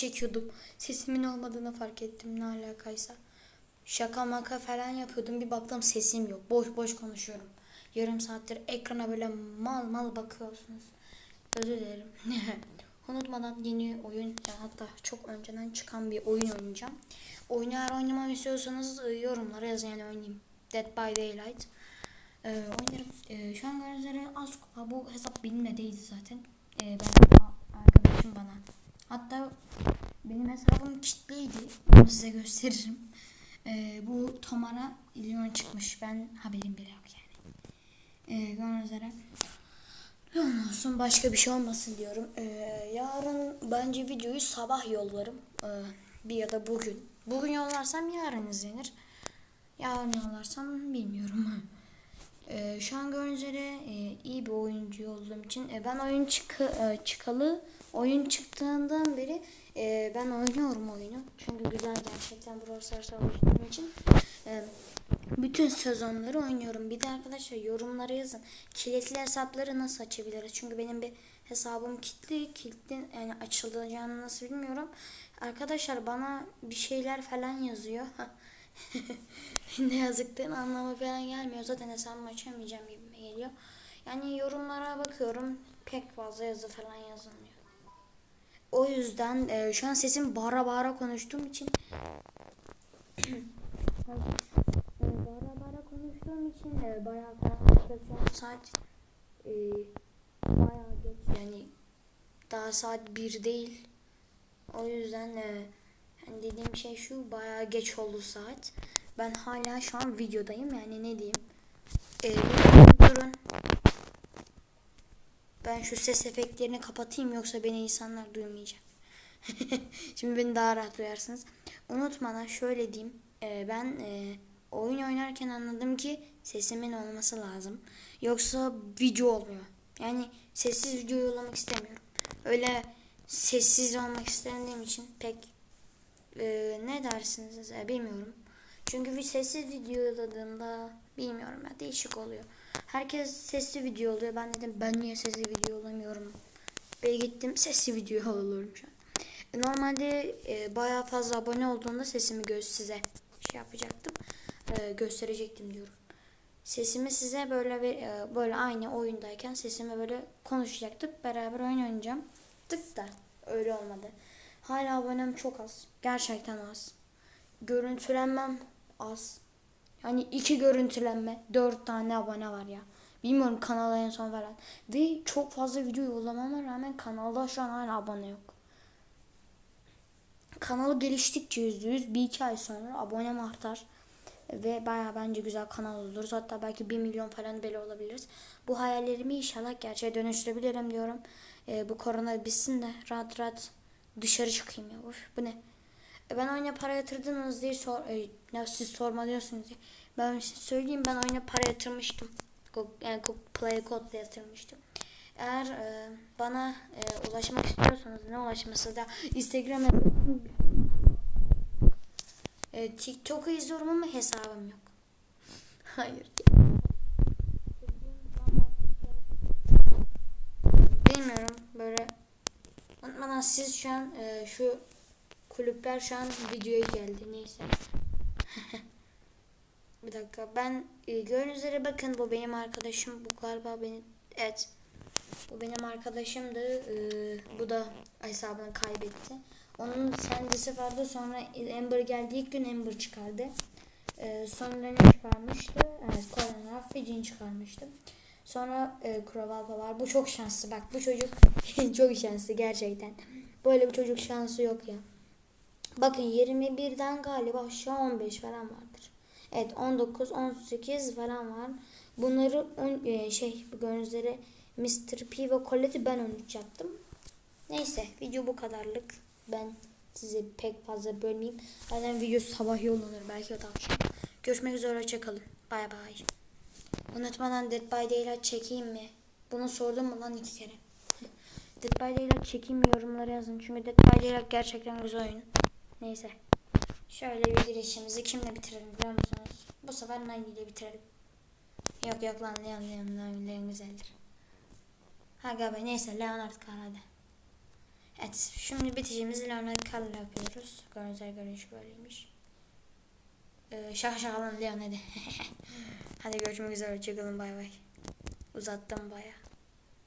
çekiyordum. Sesimin olmadığını fark ettim ne alakaysa. Şaka maka falan yapıyordum. Bir baktım sesim yok. Boş boş konuşuyorum. Yarım saattir ekrana böyle mal mal bakıyorsunuz. Özür dilerim. Unutmadan yeni oyun yani hatta çok önceden çıkan bir oyun oynayacağım. Oyunu eğer oynamamı istiyorsanız e, yorumlara yazın yani oynayayım. Dead by Daylight. Ee, oynarım. Ee, şu an üzere az kupa. Bu hesap benimle değildi zaten. Ee, ben a- arkadaşım bana. Hatta benim hesabım kilitliydi. Size gösteririm. Ee, bu Tomar'a milyon çıkmış. Ben haberim bile yok yani. Ee, gördüğünüz üzere. Ne olsun başka bir şey olmasın diyorum. Ee, yarın bence videoyu sabah yollarım. Ee, bir ya da bugün. Bugün yollarsam yarın izlenir. Yarın yollarsam bilmiyorum. Ee, şu an gördüğünüz üzere e, iyi bir oyuncu olduğum için e, ben oyun çıkı, e, çıkalı oyun çıktığından beri e, ben oynuyorum oyunu. Çünkü güzel gerçekten Brawl Stars'a alıştığım için. E, bütün sezonları oynuyorum. Bir de arkadaşlar yorumlara yazın. Kilitli hesapları nasıl açabiliriz? Çünkü benim bir hesabım kilitli. Kilitli yani açılacağını nasıl bilmiyorum. Arkadaşlar bana bir şeyler falan yazıyor. ne yazıktığını anlamı falan gelmiyor. Zaten hesabımı açamayacağım gibime geliyor. Yani yorumlara bakıyorum. Pek fazla yazı falan yazılmıyor. O yüzden e, şu an sesim bağıra bağıra konuştuğum için bağıra bağıra konuştuğum için e, bayağı an saat e, bayağı geç yani daha saat 1 değil. O yüzden e, yani dediğim şey şu bayağı geç oldu saat. Ben hala şu an videodayım yani ne diyeyim. E, durun. Ben şu ses efektlerini kapatayım yoksa beni insanlar duymayacak. Şimdi beni daha rahat duyarsınız. Unutmadan şöyle diyeyim. e, ben e, oyun oynarken anladım ki sesimin olması lazım. Yoksa video olmuyor. Yani sessiz video yollamak istemiyorum. Öyle sessiz olmak istediğim için pek e, ne dersiniz e, bilmiyorum. Çünkü bir sessiz video yolladığımda bilmiyorum ya değişik oluyor. Herkes sesli video oluyor. Ben dedim ben niye sesli video olamıyorum. Ve gittim sesli video alıyorum şu an. E, Normalde e, bayağı fazla abone olduğunda sesimi göz size şey yapacaktım. E, gösterecektim diyorum. Sesimi size böyle ve- e, böyle aynı oyundayken sesimi böyle konuşacaktık. Beraber oyun oynayacağım. Tık da öyle olmadı. Hala abonem çok az. Gerçekten az. Görüntülenmem az. Yani iki görüntülenme, dört tane abone var ya. Bilmiyorum kanala en son veren. Ve çok fazla video yollamama rağmen kanalda şu an hala abone yok. Kanalı geliştikçe yüzde yüz bir iki ay sonra abonem artar. Ve baya bence güzel kanal oluruz. Hatta belki bir milyon falan bile olabiliriz. Bu hayallerimi inşallah gerçeğe dönüştürebilirim diyorum. Ee, bu korona bitsin de rahat rahat dışarı çıkayım ya. Uf, bu ne? E, Ben oyuna para yatırdınız diye sor, e, ya siz sorma diyorsunuz diye. Ben size söyleyeyim ben oyuna para yatırmıştım. Yani Play Code'la yatırmıştım. Eğer e, bana e, ulaşmak istiyorsanız ne ulaşması da Instagram e, TikTok'u izliyorum ama hesabım yok. Hayır. Bilmiyorum böyle unutmadan siz şu an e, şu kulüpler şu an videoya geldi neyse. Bir dakika ben e, gördüğünüz üzere bakın bu benim arkadaşım bu galiba benim evet bu benim arkadaşımdı E, bu da hesabını kaybetti. Onun kendisi vardı sonra Ember geldi ilk gün Ember çıkardı. E, sonra ne çıkarmıştı? Evet Colin Fijin çıkarmıştı. Sonra e, Krovalpa var. Bu çok şanslı. Bak bu çocuk çok şanslı gerçekten. Böyle bir çocuk şansı yok ya. Bakın 21'den galiba aşağı 15 falan vardır. Evet 19, 18 falan var. Bunları on, e, şey gördüğünüz üzere Mr. P ve Colette'i ben 13 yaptım. Neyse video bu kadarlık. Ben sizi pek fazla bölmeyeyim. Zaten video sabah yollanır belki ya da akşam. Görüşmek üzere hoşçakalın. Bay bay. Unutmadan Dead by Daylight çekeyim mi? Bunu sordum mu lan iki kere? Dead by Daylight çekeyim mi yorumlara yazın. Çünkü Dead by Daylight gerçekten güzel oyun. Neyse. Şöyle bir girişimizi kimle bitirelim biliyor musunuz? Bu sefer Nine ile bitirelim. Yok yok lan Leon Leon Leon, Leon güzeldir. Ha galiba neyse Leonard kal hadi. Evet şimdi bitişimizi Leonardo yapıyoruz. Görsel görünüş böyleymiş. Ee, şaka şaka lan Leon hadi. hadi görüşmek üzere. Hoşçakalın bay bay. Uzattım baya.